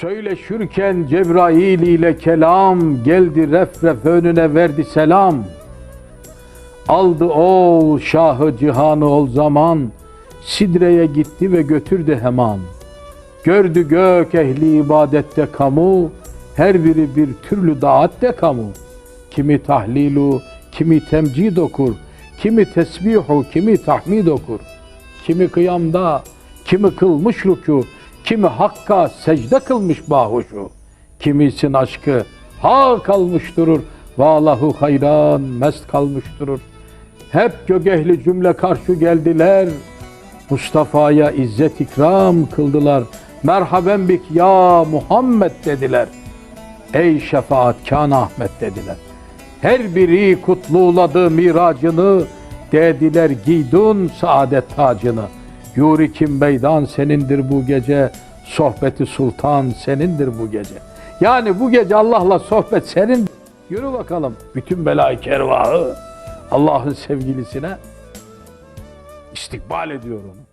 Söyleşürken Cebrail ile kelam geldi ref ref önüne verdi selam. Aldı ol şahı cihanı ol zaman Sidre'ye gitti ve götürdü hemen. Gördü gök ehli ibadette kamu her biri bir türlü daatte kamu. Kimi tahlilu, kimi temcid okur, kimi tesbihu, kimi tahmid okur. Kimi kıyamda, kimi kılmış rükû, kimi hakka secde kılmış bahuşu. Kimisin aşkı ha kalmış durur, vallahu hayran mest kalmış durur. Hep gögehli cümle karşı geldiler, Mustafa'ya izzet ikram kıldılar. Merhaben bik ya Muhammed dediler. Ey şefaatkan Ahmet dediler. Her biri kutluladı miracını, dediler giydun saadet tacını. Yurikim meydan senindir bu gece, sohbeti sultan senindir bu gece. Yani bu gece Allah'la sohbet senin. Yürü bakalım bütün belayı kervahı Allah'ın sevgilisine istikbal ediyor onu.